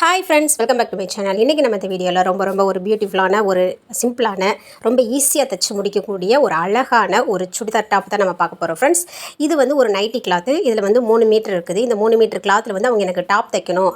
Hi friends welcome back to my channel இன்றைக்கி நம்ம இந்த வீடியோவில் ரொம்ப ரொம்ப ஒரு பியூட்டிஃபுல்லான ஒரு சிம்பிளான ரொம்ப ஈஸியாக தைச்சு முடிக்கக்கூடிய ஒரு அழகான ஒரு சுடிதார் டாப் தான் நம்ம பார்க்க போகிறோம் ஃப்ரெண்ட்ஸ் இது வந்து ஒரு நைட்டி கிளாத்து இதில் வந்து மூணு மீட்டர் இருக்குது. இந்த மூணு மீட்டர் கிளாத்தில் வந்து அவங்க எனக்கு டாப் தைக்கணும்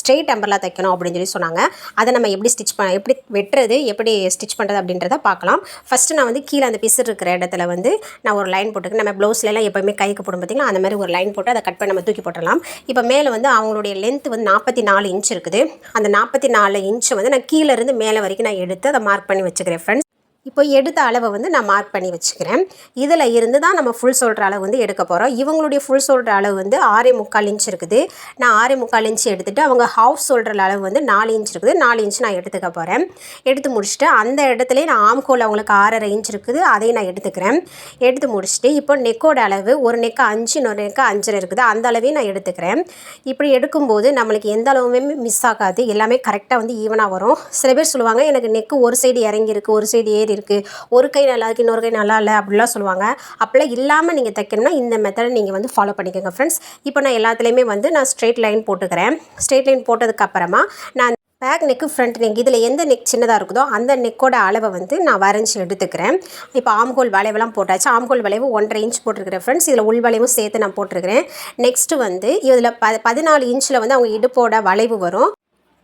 ஸ்ட்ரெயிட் அம்பர்லாம் தைக்கணும் அப்படின்னு சொல்லி சொன்னாங்க. அதை நம்ம எப்படி ஸ்டிச் பண்ண எப்படி வெட்டுறது எப்படி ஸ்டிச் பண்ணுறது அப்படின்றத பார்க்கலாம். ஃபஸ்ட்டு நான் வந்து கீழே அந்த பிசர் இருக்கிற இடத்துல வந்து நான் ஒரு லைன் போட்டுக்கு நம்ம ப்ளவுஸ்லாம் எப்போயுமே கைக்கு போடும் பார்த்தீங்களா அந்த மாதிரி ஒரு லைன் போட்டு அதை கட் பண்ணி நம்ம தூக்கி போட்டுடலாம். இப்போ மேலே வந்து அவங்களுடைய லென்த் வந்து நாற்பத்தி நாலு இன்ச் இருக்குது அந்த நாற்பத்தி நாலு இன்ச்சு வந்து நான் கீழேருந்து மேலே வரைக்கும் நான் எடுத்து அதை மார்க் பண்ணி வச்சுக்கிறேன் ஃப்ரெண்ட்ஸ் இப்போ எடுத்த அளவை வந்து நான் மார்க் பண்ணி வச்சுக்கிறேன். இதில் இருந்து தான் நம்ம ஃபுல் சொல்கிற அளவு வந்து எடுக்க போகிறோம் இவங்களுடைய ஃபுல் சொல்கிற அளவு வந்து ஆறே முக்கால் இன்ச் இருக்குது. நான் ஆறே முக்கால் இன்ச் எடுத்துகிட்டு அவங்க ஹாஃப் சொல்கிற அளவு வந்து நாலு இன்ச் இருக்குது. நாலு இன்ச் நான் எடுத்துக்க போகிறேன் எடுத்து முடிச்சுட்டு அந்த இடத்துல நான் ஆம்கோல் அவங்களுக்கு ஆறரை இன்ச் இருக்குது. அதையும் நான் எடுத்துக்கிறேன். எடுத்து முடிச்சுட்டு இப்போ நெக்கோட அளவு ஒரு நெக்கு அஞ்சு இன்னொரு நெக்கு அஞ்சரை இருக்குது. அந்த அளவையும் நான் எடுத்துக்கிறேன். இப்படி எடுக்கும்போது நம்மளுக்கு எந்த அளவுமே மிஸ் ஆகாது. எல்லாமே கரெக்டாக வந்து ஈவனாக வரும். சில பேர் சொல்லுவாங்க எனக்கு நெக்கு ஒரு சைடு இறங்கியிருக்கு ஒரு சைடு ஏறி இருக்குது ஒரு கை நல்லா இருக்குது இன்னொரு கை நல்லா இல்லை அப்படிலாம் சொல்லுவாங்க. அப்படிலாம் இல்லாமல் நீங்கள் தைக்கணும்னா இந்த மெத்தடை நீங்கள் வந்து ஃபாலோ பண்ணிக்கோங்க ஃப்ரெண்ட்ஸ் இப்போ நான் எல்லாத்துலேயுமே வந்து நான் ஸ்ட்ரெயிட் லைன் போட்டுக்கிறேன். ஸ்ட்ரெயிட் லைன் போட்டதுக்கப்புறமா நான் பேக் நெக்கு ஃப்ரண்ட் நெக் இதில் எந்த நெக் சின்னதாக இருக்குதோ அந்த நெக்கோட அளவை வந்து நான் வரைஞ்சி எடுத்துக்கிறேன். இப்போ ஆம்கோல் வளைவெல்லாம் போட்டாச்சு. ஆம்கோல் வளைவு ஒன்றரை இன்ச் போட்டிருக்கிறேன் ஃப்ரெண்ட்ஸ் இதில் உள் வளைவும் சேர்த்து நான் போட்டிருக்கிறேன். நெக்ஸ்ட்டு வந்து இதில் ப பதினாலு இன்ச்சில் வந்து அவங்க இடுப்போட வளைவு வரும்.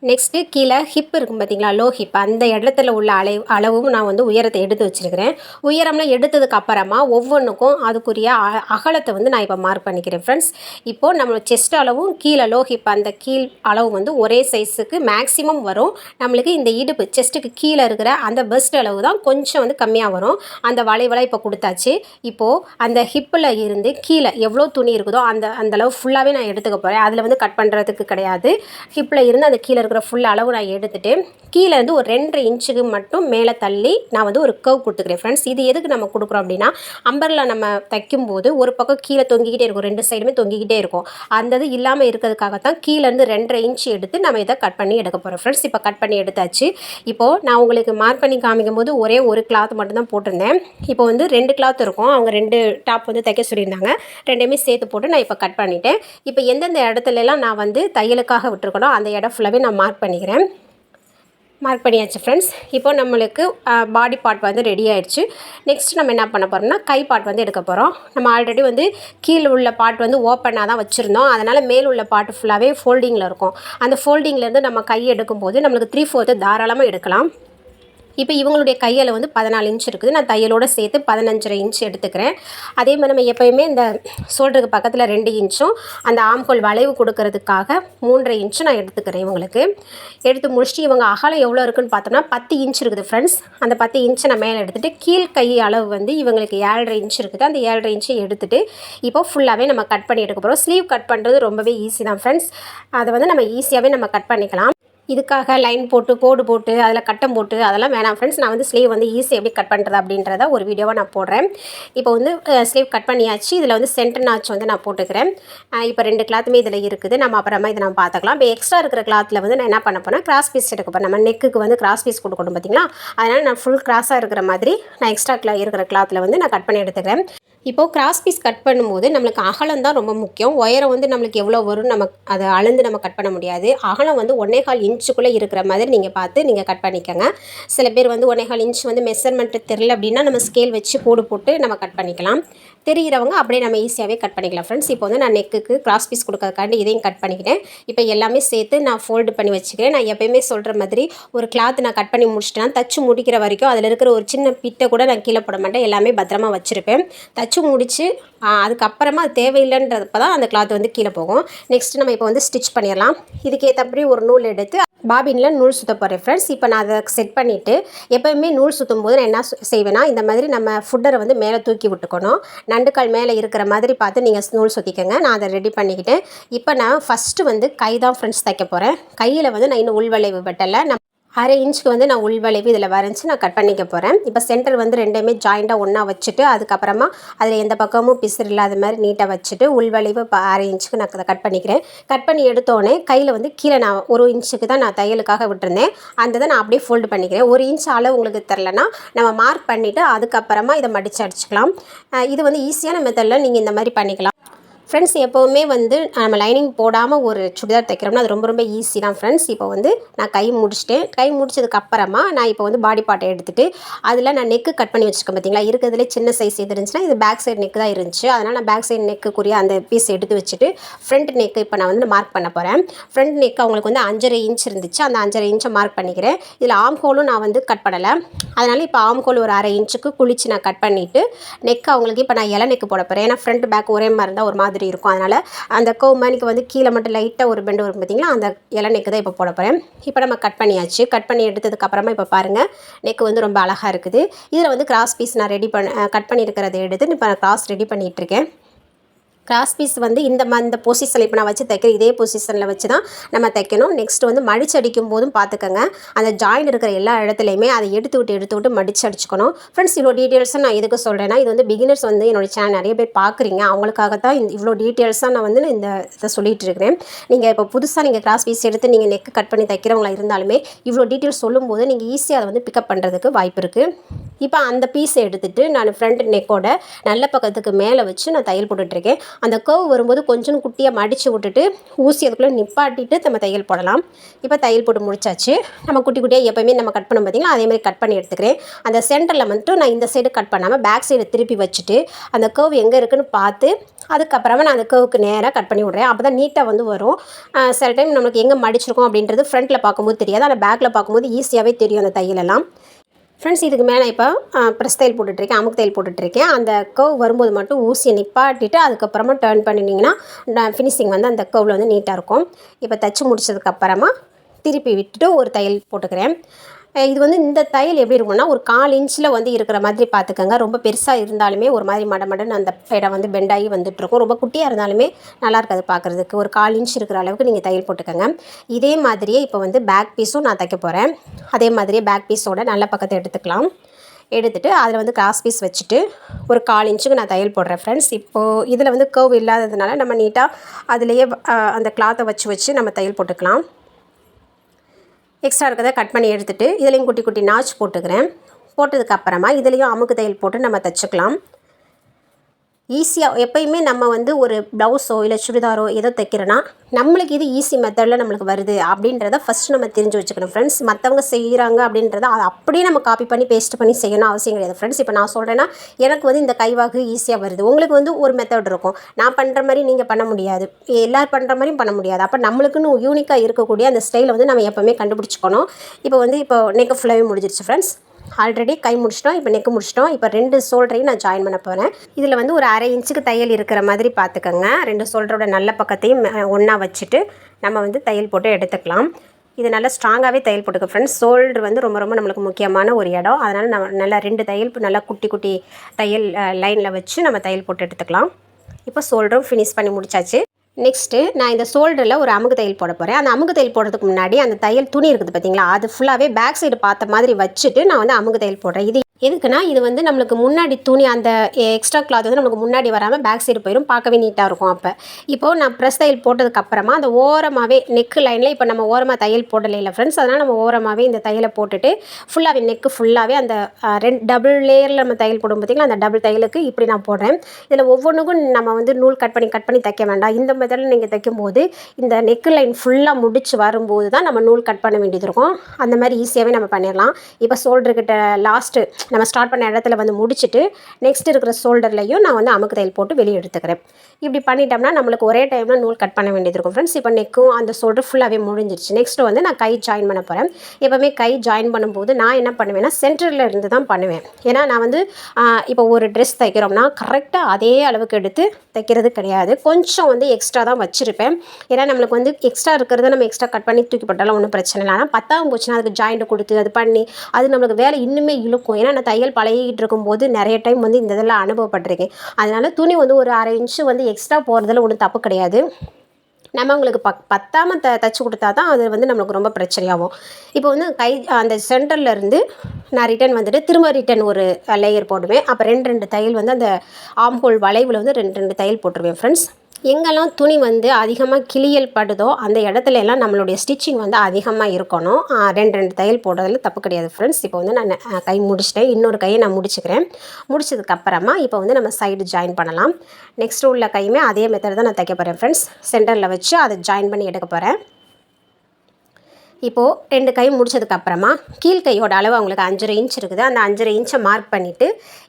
நெக்ஸ்ட்டு கீழே ஹிப் இருக்கும் பார்த்தீங்களா லோ ஹிப் அந்த இடத்துல உள்ள அலை அளவும் நான் வந்து உயரத்தை எடுத்து வச்சுருக்கிறேன். உயரம்லாம் எடுத்ததுக்கு அப்புறமா ஒவ்வொன்றுக்கும் அதுக்குரிய அ- அகலத்தை வந்து நான் இப்போ மார்க் பண்ணிக்கிறேன் ஃப்ரெண்ட்ஸ் இப்போது நம்ம செஸ்ட் அளவும் கீழே லோ ஹிப் அந்த கீழ் அளவு வந்து ஒரே சைஸுக்கு மேக்ஸிமம் வரும். நம்மளுக்கு இந்த இடுப்பு செஸ்ட்டுக்கு கீழே இருக்கிற அந்த பெஸ்ட் அளவு தான் கொஞ்சம் வந்து கம்மியாக வரும். அந்த வளைவெல்லாம் இப்போ கொடுத்தாச்சு. இப்போது அந்த ஹிப்பில் இருந்து கீழே எவ்வளோ துணி இருக்குதோ அந்த அந்த அளவு ஃபுல்லாகவே நான் எடுத்துக்க போகிறேன் அதில் வந்து கட் பண்ணுறதுக்கு கிடையாது. ஹிப்பில் இருந்து அந்த கீழே கொடுக்குற ஃபுல் அளவு நான் எடுத்துகிட்டு கீழே இருந்து ஒரு ரெண்டரை இன்ச்சுக்கு மட்டும் மேலே தள்ளி நான் வந்து ஒரு கவ் கொடுத்துக்கிறேன் ஃப்ரெண்ட்ஸ் இது எதுக்கு நம்ம கொடுக்குறோம் அப்படின்னா அம்பரில் நம்ம தைக்கும்போது ஒரு பக்கம் கீழே தொங்கிக்கிட்டே இருக்கும் ரெண்டு சைடுமே தொங்கிக்கிட்டே இருக்கும். அந்த இது இல்லாமல் இருக்கிறதுக்காகத்தான் தான் கீழேருந்து ரெண்டரை இன்ச்சு எடுத்து நம்ம இதை கட் பண்ணி எடுக்க போகிறோம் ஃப்ரெண்ட்ஸ் இப்போ கட் பண்ணி எடுத்தாச்சு. இப்போது நான் உங்களுக்கு மார்க் பண்ணி காமிக்கும் போது ஒரே ஒரு கிளாத் மட்டும்தான் போட்டிருந்தேன். இப்போ வந்து ரெண்டு கிளாத் இருக்கும். அவங்க ரெண்டு டாப் வந்து தைக்க சொல்லியிருந்தாங்க. ரெண்டையுமே சேர்த்து போட்டு நான் இப்போ கட் பண்ணிட்டேன். இப்போ எந்தெந்த இடத்துலலாம் நான் வந்து தையலுக்காக விட்டுருக்கணும் அந்த இடம் ஃபுல்லாகவே நான் மார்க் பண்ணிக்கிறேன். மார்க் பண்ணியாச்சு ஃப்ரெண்ட்ஸ் இப்போ நம்மளுக்கு பாடி பார்ட் வந்து ரெடி ஆகிடுச்சு நெக்ஸ்ட் நம்ம என்ன பண்ண போகிறோம்னா கை பார்ட் வந்து எடுக்க போகிறோம் நம்ம ஆல்ரெடி வந்து கீழே உள்ள பார்ட் வந்து ஓப்பனாக தான் வச்சுருந்தோம். அதனால் மேல் உள்ள பார்ட் ஃபுல்லாகவே ஃபோல்டிங்கில் இருக்கும். அந்த ஃபோல்டிங்லேருந்து நம்ம கை எடுக்கும்போது நம்மளுக்கு த்ரீ ஃபோர்த்து தாராளமாக எடுக்கலாம். இப்போ இவங்களுடைய கையில் வந்து பதினாலு இன்ச் இருக்குது. நான் தையலோடு சேர்த்து பதினஞ்சரை இன்ச் எடுத்துக்கிறேன். அதே மாதிரி நம்ம எப்போயுமே இந்த ஷோல்டருக்கு பக்கத்தில் ரெண்டு இன்ச்சும் அந்த ஆம்கோல் வளைவு கொடுக்கறதுக்காக மூன்றரை இன்ச்சும் நான் எடுத்துக்கிறேன் இவங்களுக்கு. எடுத்து முடிச்சுட்டு இவங்க அகலம் எவ்வளோ இருக்குன்னு பார்த்தோம்னா பத்து இன்ச் இருக்குது ஃப்ரெண்ட்ஸ் அந்த பத்து இன்ச்சை நான் மேலே எடுத்துகிட்டு கீழ் கை அளவு வந்து இவங்களுக்கு ஏழரை இன்ச் இருக்குது. அந்த ஏழரை இன்ச்சை எடுத்துகிட்டு இப்போ ஃபுல்லாகவே நம்ம கட் பண்ணி எடுக்க போகிறோம் ஸ்லீவ் கட் பண்ணுறது ரொம்பவே ஈஸி தான் ஃப்ரெண்ட்ஸ் அதை வந்து நம்ம ஈஸியாகவே நம்ம கட் பண்ணிக்கலாம். இதுக்காக லைன் போட்டு கோடு போட்டு அதில் கட்டம் போட்டு அதெல்லாம் வேணாம். ஃப்ரெண்ட்ஸ் நான் வந்து ஸ்லீவ் வந்து ஈஸி எப்படி கட் பண்ணுறது அப்படின்றத ஒரு வீடியோவாக நான் போடுறேன். இப்போ வந்து ஸ்லீவ் கட் பண்ணியாச்சு. இதில் வந்து சென்டர் நாச் வந்து நான் போட்டுக்கிறேன். இப்போ ரெண்டு கிளாத்துமே இதில் இருக்குது. நம்ம அப்புறமா இதை நம்ம பார்த்துக்கலாம். இப்போ எக்ஸ்ட்ரா இருக்கிற கிளாத்தில் வந்து நான் என்ன பண்ண போனால் கிராஸ் பீஸ் எடுக்க போகிறேன் நம்ம நெக்குக்கு வந்து கிராஸ் பீஸ் கொடுக்கணும் பார்த்தீங்களா அதனால் நான் ஃபுல் கிராஸாக இருக்கிற மாதிரி நான் எக்ஸ்ட்ரா கிளா இருக்கிற கிளாத்தில் வந்து நான் கட் பண்ணி எடுத்துக்கிறேன். இப்போது கிராஸ் பீஸ் கட் பண்ணும்போது நம்மளுக்கு அகலம் தான் ரொம்ப முக்கியம். உயரம் வந்து நம்மளுக்கு எவ்வளோ வரும் நம்ம அதை அளந்து நம்ம கட் பண்ண முடியாது. அகலம் வந்து ஒன்னேகால் இன்ச்சுக்குள்ளே இருக்கிற மாதிரி நீங்கள் பார்த்து நீங்கள் கட் பண்ணிக்கோங்க. சில பேர் வந்து ஒன்னேகால் இன்ச் வந்து மெஷர்மெண்ட்டு தெரில அப்படின்னா நம்ம ஸ்கேல் வச்சு போடு போட்டு நம்ம கட் பண்ணிக்கலாம். தெரிகிறவங்க அப்படியே நம்ம ஈஸியாகவே கட் பண்ணிக்கலாம். ஃப்ரெண்ட்ஸ் இப்போ வந்து நான் நெக்குக்கு கிராஸ் பீஸ் கொடுக்கறதுக்காண்டி இதையும் கட் பண்ணிக்கிட்டேன். இப்போ எல்லாமே சேர்த்து நான் ஃபோல்டு பண்ணி வச்சுக்கிறேன். நான் எப்பயுமே சொல்கிற மாதிரி ஒரு கிளாத் நான் கட் பண்ணி முடிச்சிட்டேன்னா தச்சு முடிக்கிற வரைக்கும் அதில் இருக்கிற ஒரு சின்ன பிட்டை கூட நான் கீழே போட மாட்டேன். எல்லாமே பத்திரமா வச்சுருப்பேன். தச்சு தைச்சி முடித்து அதுக்கப்புறமா அது தேவையில்லைன்றப்ப தான் அந்த கிளாத் வந்து கீழே போகும். நெக்ஸ்ட் நம்ம இப்போ வந்து ஸ்டிச் பண்ணிடலாம். இதுக்கேற்றபடி ஒரு நூல் எடுத்து பாபினில் நூல் சுற்ற போகிறேன் ஃப்ரெண்ட்ஸ் இப்போ நான் அதை செட் பண்ணிவிட்டு எப்போயுமே நூல் சுற்றும் போது நான் என்ன செய்வேன்னா இந்த மாதிரி நம்ம ஃபுட்டரை வந்து மேலே தூக்கி விட்டுக்கணும். நண்டுக்கால் மேலே இருக்கிற மாதிரி பார்த்து நீங்கள் நூல் சுற்றிக்கோங்க நான் அதை ரெடி பண்ணிக்கிட்டேன் இப்போ நான் ஃபஸ்ட்டு வந்து கை தான் ஃப்ரெண்ட்ஸ் தைக்க போகிறேன் கையில் வந்து நான் இன்னும் உள்வளைவு பட்டலை அரை இன்ச்சுக்கு வந்து நான் உள்வளைவு இதில் வரைஞ்சி நான் கட் பண்ணிக்க போகிறேன் இப்போ சென்டர் வந்து ரெண்டுமே ஜாயிண்ட்டாக ஒன்றா வச்சுட்டு அதுக்கப்புறமா அதில் எந்த பக்கமும் பிசுறு இல்லாத மாதிரி நீட்டாக வச்சுட்டு உள்வளைவு இப்போ அரை இன்ச்சுக்கு நான் அதை கட் பண்ணிக்கிறேன். கட் பண்ணி எடுத்தோடனே கையில் வந்து கீழே நான் ஒரு இன்ச்சுக்கு தான் நான் தையலுக்காக விட்டுருந்தேன். அந்த இதை நான் அப்படியே ஃபோல்டு பண்ணிக்கிறேன். ஒரு இன்ச் அளவு உங்களுக்கு தெரிலனா நம்ம மார்க் பண்ணிவிட்டு அதுக்கப்புறமா இதை மடித்து அடிச்சுக்கலாம். இது வந்து ஈஸியான மெத்தடில் நீங்கள் இந்த மாதிரி பண்ணிக்கலாம். ஃப்ரெண்ட்ஸ் எப்போவுமே வந்து நம்ம லைனிங் போடாமல் ஒரு சுடிதார் தைக்கிறோம்னா அது ரொம்ப ரொம்ப ஈஸி தான் ஃப்ரெண்ட்ஸ் இப்போ வந்து நான் கை முடிச்சிட்டேன். கை முடிச்சதுக்கு அப்புறமா நான் இப்போ வந்து பாடி பார்ட்டை எடுத்துகிட்டு அதில் நான் நெக்கு கட் பண்ணி வச்சுருக்கேன் பார்த்தீங்களா இருக்கிறதுலே சின்ன சைஸ் எது இருந்துச்சுன்னா இது பேக் சைடு நெக் தான் இருந்துச்சு. அதனால் நான் பேக் சைடு நெக்குக்குரிய அந்த பீஸ் எடுத்து வச்சுட்டு ஃப்ரண்ட் நெக்கு இப்போ நான் வந்து மார்க் பண்ண போகிறேன் ஃப்ரண்ட் நெக் அவங்களுக்கு வந்து அஞ்சரை இன்ச் இருந்துச்சு. அந்த அஞ்சரை இன்ச்சை மார்க் பண்ணிக்கிறேன். இதில் ஆம் ஹோலும் நான் வந்து கட் பண்ணலை. அதனால் இப்போ ஆம் ஹோல் ஒரு அரை இன்ச்சுக்கு குளிச்சு நான் கட் பண்ணிவிட்டு நெக் அவங்களுக்கு இப்போ நான் இலை நெக்கு போட போகிறேன் ஏன்னா ஃப்ரண்ட் பேக் ஒரே மாதிரி இருந்தால் ஒரு மாதிரி இருக்கும். அதனால் அந்த கோமானிக்கு வந்து கீழே மட்டும் லைட்டாக ஒரு பெண்டு வரும் பார்த்திங்களா அந்த இலை நெக்கு தான் இப்போ போட போகிறேன் இப்போ நம்ம கட் பண்ணியாச்சு. கட் பண்ணி எடுத்ததுக்கப்புறமா இப்போ பாருங்கள் நெக்கு வந்து ரொம்ப அழகாக இருக்குது. இதில் வந்து கிராஸ் பீஸ் நான் ரெடி பண்ண கட் பண்ணியிருக்கிறத எடுத்து இப்போ நான் கிராஸ் ரெடி பண்ணிகிட்ருக்கேன் கிராஸ் பீஸ் வந்து இந்த ம இந்த பொசிஷனில் இப்போ நான் வச்சு தைக்கிறேன் இதே பொசிஷனில் வச்சு தான் நம்ம தைக்கணும். நெக்ஸ்ட் வந்து மடிச்சு அடிக்கும் போதும் பார்த்துக்கோங்க அந்த ஜாயின் இருக்கிற எல்லா இடத்துலையுமே அதை எடுத்து விட்டு எடுத்து விட்டு மடிச்சு அடிச்சுக்கணும். ஃப்ரெண்ட்ஸ் இவ்வளோ டீட்டெயில்ஸை நான் எதுக்கு சொல்கிறேன்னா இது வந்து பிகினர்ஸ் வந்து என்னோட சேனல் நிறைய பேர் பார்க்குறீங்க அவங்களுக்காக தான் இந்த இவ்வளோ டீட்டெயில்ஸாக நான் வந்து இந்த இதை சொல்லிட்டு இருக்கிறேன். நீங்கள் இப்போ புதுசாக நீங்கள் கிராஸ் பீஸ் எடுத்து நீங்கள் நெக் கட் பண்ணி தைக்கிறவங்களா இருந்தாலுமே இவ்வளோ டீட்டெயில்ஸ் சொல்லும்போது நீங்கள் ஈஸியாக அதை வந்து பிக்கப் பண்ணுறதுக்கு வாய்ப்பு இருக்குது இப்போ அந்த பீஸை எடுத்துகிட்டு நான் ஃப்ரண்ட் நெக்கோட நல்ல பக்கத்துக்கு மேலே வச்சு நான் தையல் போட்டுட்ருக்கேன் அந்த கர்வ் வரும்போது கொஞ்சம் குட்டியாக மடித்து விட்டுட்டு ஊசி அதுக்குள்ளே நிப்பாட்டிட்டு நம்ம தையல் போடலாம். இப்போ தையல் போட்டு முடிச்சாச்சு. நம்ம குட்டி குட்டியாக எப்போயுமே நம்ம கட் பண்ணோம் பார்த்திங்கன்னா அதே மாதிரி கட் பண்ணி எடுத்துக்கிறேன். அந்த சென்டரில் வந்துட்டு நான் இந்த சைடு கட் பண்ணாமல் பேக் சைடு திருப்பி வச்சுட்டு அந்த கர்வ் எங்கே இருக்குன்னு பார்த்து அதுக்கப்புறமா நான் அந்த கர்வுக்கு நேராக கட் பண்ணி விட்றேன். அப்போ தான் நீட்டாக வந்து வரும். சில டைம் நம்மளுக்கு எங்கே மடிச்சிருக்கோம் அப்படின்றது ஃப்ரண்ட்டில் பார்க்கும்போது தெரியாது. ஆனால் பேக்கில் பார்க்கும்போது ஈஸியாகவே தெரியும் அந்த தையலெல்லாம் ஃப்ரெண்ட்ஸ் இதுக்கு மேலே இப்போ ப்ரெஸ் தையல் போட்டுட்ருக்கேன் அமுக்கு தையல் போட்டுட்ருக்கேன் அந்த கவ் வரும்போது மட்டும் ஊசியை நிப்பாட்டிட்டு அதுக்கப்புறமா டேர்ன் பண்ணினீங்கன்னா ஃபினிஷிங் வந்து அந்த கவ்வில் வந்து நீட்டாக இருக்கும். இப்போ தைச்சி முடிச்சதுக்கப்புறமா திருப்பி விட்டுட்டு ஒரு தையல் போட்டுக்கிறேன். இது வந்து இந்த தையல் எப்படி இருக்கும்னா ஒரு கால் இன்ச்சில் வந்து இருக்கிற மாதிரி பார்த்துக்கோங்க ரொம்ப பெருசாக இருந்தாலுமே ஒரு மாதிரி மட மடன்னு அந்த இடம் வந்து பெண்டாகி வந்துட்டுருக்கும். ரொம்ப குட்டியாக இருந்தாலுமே நல்லா இருக்காது பார்க்குறதுக்கு ஒரு கால் இன்ச் இருக்கிற அளவுக்கு நீங்கள் தையல் போட்டுக்கோங்க. இதே மாதிரியே இப்போ வந்து பேக் பீஸும் நான் தைக்க போகிறேன் அதே மாதிரியே பேக் பீஸோட நல்ல பக்கத்தை எடுத்துக்கலாம். எடுத்துட்டு அதில் வந்து கிராஸ் பீஸ் வச்சுட்டு ஒரு கால் இன்ச்சுக்கு நான் தையல் போடுறேன் ஃப்ரெண்ட்ஸ் இப்போது இதில் வந்து கர்வ் இல்லாததுனால நம்ம நீட்டாக அதுலேயே அந்த கிளாத்தை வச்சு வச்சு நம்ம தையல் போட்டுக்கலாம். எக்ஸ்ட்ரா இருக்கிறத கட் பண்ணி எடுத்துட்டு இதுலேயும் குட்டி குட்டி நாச் போட்டுக்கிறேன். போட்டதுக்கு அப்புறமா இதுலேயும் அமுக்கு தையல் போட்டு நம்ம தைச்சிக்கலாம். ஈஸியாக எப்பயுமே நம்ம வந்து ஒரு ப்ளவுஸோ இல்லை சுடிதாரோ ஏதோ தைக்கிறோன்னா நம்மளுக்கு இது ஈஸி மெத்தடில் நம்மளுக்கு வருது அப்படின்றத ஃபஸ்ட் நம்ம தெரிஞ்சு வச்சுக்கணும். ஃப்ரெண்ட்ஸ் மற்றவங்க செய்கிறாங்க அப்படின்றத அதை அப்படியே நம்ம காப்பி பண்ணி பேஸ்ட் பண்ணி செய்யணும் அவசியம் கிடையாது. ஃப்ரெண்ட்ஸ் இப்போ நான் சொல்கிறேன்னா எனக்கு வந்து இந்த கைவாகு ஈஸியாக வருது. உங்களுக்கு வந்து ஒரு மெத்தட் இருக்கும். நான் பண்ணுற மாதிரி நீங்கள் பண்ண முடியாது. எல்லோரும் பண்ணுற மாதிரியும் பண்ண முடியாது. அப்போ நம்மளுக்குன்னு யூனிக்காக இருக்கக்கூடிய அந்த ஸ்டைலை வந்து நம்ம எப்போவுமே கண்டுபிடிச்சிக்கணும். இப்போ வந்து இப்போ நெக் ஃபுல்லாகவே முடிஞ்சிருச்சு ஃப்ரெண்ட்ஸ் ஆல்ரெடி கை முடிச்சிட்டோம் இப்போ நெக்கு முடிச்சிட்டோம். இப்போ ரெண்டு சோல்டரையும் நான் ஜாயின் பண்ண போகிறேன் இதில் வந்து ஒரு அரை இன்ச்சுக்கு தையல் இருக்கிற மாதிரி பார்த்துக்கோங்க. ரெண்டு சோல்டரோட நல்ல பக்கத்தையும் ஒன்றா வச்சுட்டு நம்ம வந்து தையல் போட்டு எடுத்துக்கலாம். இது நல்லா ஸ்ட்ராங்காகவே தையல் போட்டுக்க ஃப்ரெண்ட்ஸ் ஷோல்டர் வந்து ரொம்ப ரொம்ப நம்மளுக்கு முக்கியமான ஒரு இடம். அதனால் நம்ம நல்லா ரெண்டு தையல் நல்லா குட்டி குட்டி தையல் லைனில் வச்சு நம்ம தையல் போட்டு எடுத்துக்கலாம். இப்போ ஷோல்டரும் ஃபினிஷ் பண்ணி முடிச்சாச்சு. நெக்ஸ்ட்டு நான் இந்த ஷோல்டரில் ஒரு அமுக்கு தையல் போட போகிறேன் அந்த அமுக்கு தையல் போடுறதுக்கு முன்னாடி அந்த தையல் துணி இருக்குது பார்த்தீங்களா அது ஃபுல்லாகவே பேக் சைடு பார்த்த மாதிரி வச்சுட்டு நான் வந்து அமுக்கு தையல் போடுறேன். இது எதுக்குன்னா இது வந்து நம்மளுக்கு முன்னாடி துணி அந்த எக்ஸ்ட்ரா கிளாத் வந்து நம்மளுக்கு முன்னாடி வராமல் பேக் சைடு போயிடும் பார்க்கவே நீட்டாக இருக்கும் அப்போ. இப்போது நான் ப்ரெஸ் தையல் போட்டதுக்கப்புறமா அந்த ஓரமாகவே நெக்கு லைனில் இப்போ நம்ம ஓரமாக தையல் போடலை இல்லை ஃப்ரெண்ட்ஸ் அதனால் நம்ம ஓரமாகவே இந்த தையலை போட்டுட்டு ஃபுல்லாகவே நெக்கு ஃபுல்லாகவே அந்த ரெண்டு டபுள் லேயரில் நம்ம தையல் போடும் பார்த்தீங்களா அந்த டபுள் தையலுக்கு இப்படி நான் போடுறேன். இதில் ஒவ்வொன்றுக்கும் நம்ம வந்து நூல் கட் பண்ணி கட் பண்ணி தைக்க வேண்டாம். இந்த மெத்தடில் நீங்கள் தைக்கும்போது இந்த நெக்கு லைன் ஃபுல்லாக முடிச்சு வரும்போது தான் நம்ம நூல் கட் பண்ண வேண்டியது இருக்கும். அந்த மாதிரி ஈஸியாகவே நம்ம பண்ணிடலாம். இப்போ ஷோல்டர்கிட்ட லாஸ்ட்டு நம்ம ஸ்டார்ட் பண்ண இடத்துல வந்து முடிச்சுட்டு நெக்ஸ்ட் இருக்கிற ஷோல்டர்லையும் நான் வந்து அமுக்கு தையல் போட்டு வெளியே எடுத்துக்கிறேன். இப்படி பண்ணிட்டோம்னா நம்மளுக்கு ஒரே டைமில் நூல் கட் பண்ண வேண்டியது இருக்கும். ஃப்ரெண்ட்ஸ் இப்போ நெக்கும். அந்த ஷோல்டர் ஃபுல்லாகவே முடிஞ்சிருச்சு. நெக்ஸ்ட் வந்து நான் கை ஜாயின் பண்ண போகிறேன் எப்போவுமே கை ஜாயின் பண்ணும்போது நான் என்ன பண்ணுவேன்னா சென்டரில் இருந்து தான் பண்ணுவேன். ஏன்னா நான் வந்து இப்போ ஒரு ட்ரெஸ் தைக்கிறோம்னா கரெக்டாக அதே அளவுக்கு எடுத்து தைக்கிறது கிடையாது. கொஞ்சம் வந்து எக்ஸ்ட்ரா தான் வச்சுருப்பேன். ஏன்னா நம்மளுக்கு வந்து எக்ஸ்ட்ரா இருக்கிறத நம்ம எக்ஸ்ட்ரா கட் பண்ணி தூக்கி போட்டாலும் ஒன்றும் பிரச்சனை இல்லை. ஆனால் பத்தாம் போச்சுன்னா அதுக்கு ஜாயிண்ட் கொடுத்து அது பண்ணி அது நம்மளுக்கு வேலை இன்னுமே இழுக்கும். ஏன்னா நான் தையல் பழகிட்டு இருக்கும்போது நிறைய டைம் வந்து இந்த இதெல்லாம் அனுபவப்பட்டிருக்கேன். அதனால துணி வந்து ஒரு அரை இன்ச்சு வந்து எக்ஸ்ட்ரா போகிறதுல ஒன்றும் தப்பு கிடையாது. நம்ம உங்களுக்கு பக் பத்தாமல் த தைச்சி கொடுத்தா தான் அது வந்து நம்மளுக்கு ரொம்ப பிரச்சனையாகும். இப்போ வந்து கை அந்த சென்டர்லேருந்து நான் ரிட்டன் வந்துட்டு திரும்ப ரிட்டன் ஒரு லேயர் போடுவேன். அப்போ ரெண்டு ரெண்டு தையல் வந்து அந்த ஆம்ஹோல் வளைவில் வந்து ரெண்டு ரெண்டு தையல் போட்டுருவேன் ஃப்ரெண்ட்ஸ் எங்கெல்லாம் துணி வந்து அதிகமாக கிளியல் படுதோ அந்த இடத்துல எல்லாம் நம்மளுடைய ஸ்டிச்சிங் வந்து அதிகமாக இருக்கணும். ரெண்டு ரெண்டு தையல் போடுறதுல தப்பு கிடையாது ஃப்ரெண்ட்ஸ் இப்போ வந்து நான் கை முடிச்சிட்டேன். இன்னொரு கையை நான் முடிச்சுக்கிறேன். முடிச்சதுக்கப்புறமா இப்போ வந்து நம்ம சைடு ஜாயின் பண்ணலாம். நெக்ஸ்ட் உள்ள கையுமே அதே மெத்தட் தான் நான் தைக்க போகிறேன் ஃப்ரெண்ட்ஸ் சென்டரில் வச்சு அதை ஜாயின் பண்ணி எடுக்க போகிறேன் இப்போது ரெண்டு கை முடிச்சதுக்கப்புறமா கீழ் கையோட அளவு அவங்களுக்கு அஞ்சரை இன்ச் இருக்குது. அந்த அஞ்சரை இன்ச்சை மார்க் பண்ணிவிட்டு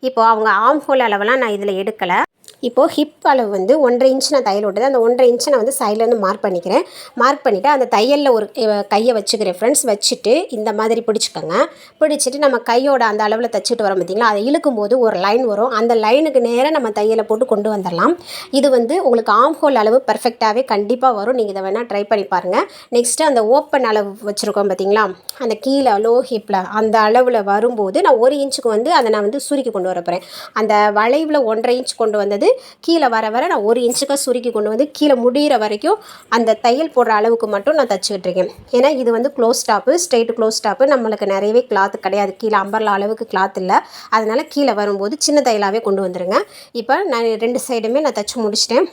இப்போது அவங்க ஆம் ஹோல் அளவெல்லாம் நான் இதில் எடுக்கலை. இப்போது ஹிப் அளவு வந்து ஒன்றரை இன்ச் நான் தையல் விட்டது அந்த ஒன்றரை இன்ச்சை நான் வந்து சைட்லேருந்து மார்க் பண்ணிக்கிறேன். மார்க் பண்ணிவிட்டு அந்த தையலில் ஒரு கையை வச்சுக்கிறேன் ஃப்ரெண்ட்ஸ் வச்சுட்டு இந்த மாதிரி பிடிச்சிக்கோங்க. பிடிச்சிட்டு நம்ம கையோட அந்த அளவில் தைச்சிட்டு வரோம் பார்த்தீங்களா அதை இழுக்கும் போது ஒரு லைன் வரும். அந்த லைனுக்கு நேராக நம்ம தையலை போட்டு கொண்டு வந்துடலாம். இது வந்து உங்களுக்கு ஆம் ஹோல் அளவு பர்ஃபெக்டாகவே கண்டிப்பாக வரும். நீங்கள் இதை வேணால் ட்ரை பண்ணி பாருங்கள் நெக்ஸ்ட்டு அந்த ஓப்பன் அளவு வச்சுருக்கோம் பார்த்தீங்களா அந்த கீழே லோ ஹிப்பில் அந்த அளவில் வரும்போது நான் ஒரு இன்ச்சுக்கு வந்து அதை நான் வந்து சுருக்கி கொண்டு வர போகிறேன் அந்த வளைவில் ஒன்றரை இன்ச் கொண்டு வந்தது கீழே வர வர நான் ஒரு இன்ச்சுக்காக சுருக்கி கொண்டு வந்து கீழே முடிகிற வரைக்கும் அந்த தையல் போடுற அளவுக்கு மட்டும் நான் தச்சுக்கிட்டு இருக்கேன். ஏன்னா இது வந்து close top straight close top நம்மளுக்கு நிறையவே கிளாத் கிடையாது. கீழே அம்பர்லா அளவுக்கு கிளாத் இல்லை. அதனால் கீழே வரும்போது சின்ன தையலாகவே கொண்டு வந்துடுங்க இப்போ நான் ரெண்டு சைடுமே நான் தச்சு முடிச்சிட்டேன்.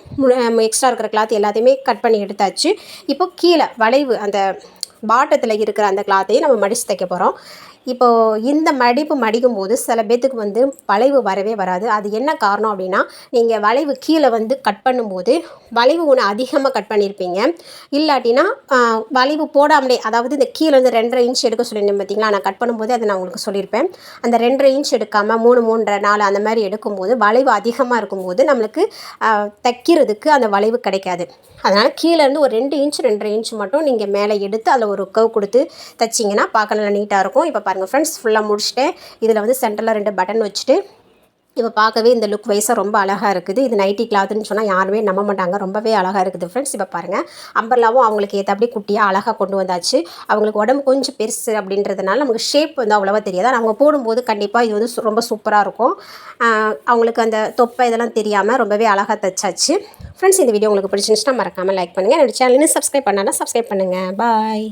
எக்ஸ்ட்ரா இருக்கிற கிளாத் எல்லாத்தையுமே கட் பண்ணி எடுத்தாச்சு. இப்போ கீழே வளைவு அந்த பாட்டத்தில் இருக்கிற அந்த கிளாத்தையும் நம்ம மடித்து தைக்க போகிறோம் இப்போது இந்த மடிப்பு மடிக்கும் போது சில பேர்த்துக்கு வந்து வளைவு வரவே வராது. அது என்ன காரணம் அப்படின்னா நீங்கள் வளைவு கீழே வந்து கட் பண்ணும்போது வளைவு ஒன்று அதிகமாக கட் பண்ணியிருப்பீங்க இல்லாட்டினா வளைவு போடாமலே அதாவது இந்த கீழே வந்து ரெண்டரை இன்ச் எடுக்க சொல்லியிருந்தேன் பார்த்தீங்களா நான் கட் பண்ணும்போது அதை நான் உங்களுக்கு சொல்லியிருப்பேன். அந்த ரெண்டரை இன்ச் எடுக்காமல் மூணு மூன்றரை நாலு அந்த மாதிரி எடுக்கும்போது வளைவு அதிகமாக இருக்கும்போது நம்மளுக்கு தைக்கிறதுக்கு அந்த வளைவு கிடைக்காது. அதனால் கீழேருந்து ஒரு ரெண்டு இன்ச் ரெண்டரை இன்ச் மட்டும் நீங்கள் மேலே எடுத்து அதில் ஒரு கவ் கொடுத்து தைச்சிங்கன்னா பார்க்க நல்லா நீட்டாக இருக்கும். இப்போ பாருங்கள் ஃப்ரெண்ட்ஸ் ஃபுல்லாக முடிச்சுட்டேன் இதில் வந்து சென்டரில் ரெண்டு பட்டன் வச்சுட்டு இப்போ பார்க்கவே இந்த லுக் வைஸாக ரொம்ப அழகாக இருக்குது. இது நைட்டி கிளாத்துன்னு சொன்னால் யாருமே நம்ப மாட்டாங்க. ரொம்பவே அழகாக இருக்குது ஃப்ரெண்ட்ஸ் இப்போ பாருங்கள் அம்பர்லாவும் அவங்களுக்கு ஏற்றபடி குட்டியாக அழகாக கொண்டு வந்தாச்சு. அவங்களுக்கு உடம்பு கொஞ்சம் பெருசு அப்படின்றதுனால நமக்கு ஷேப் வந்து அவ்வளோவா தெரியாது. அவங்க போடும்போது கண்டிப்பாக இது வந்து ரொம்ப சூப்பராக இருக்கும். அவங்களுக்கு அந்த தொப்பை இதெல்லாம் தெரியாமல் ரொம்பவே அழகாக தைச்சாச்சு. ஃப்ரெண்ட்ஸ் இந்த வீடியோ உங்களுக்கு பிடிச்சிருந்துச்சுன்னா மறக்காமல் லைக் பண்ணுங்கள் என்னோடய சேனலுன்னு சப்ஸ்கிரைப் பண்ணாலும் சப்ஸ்கிரைப் பண்ணுங்கள் பாய்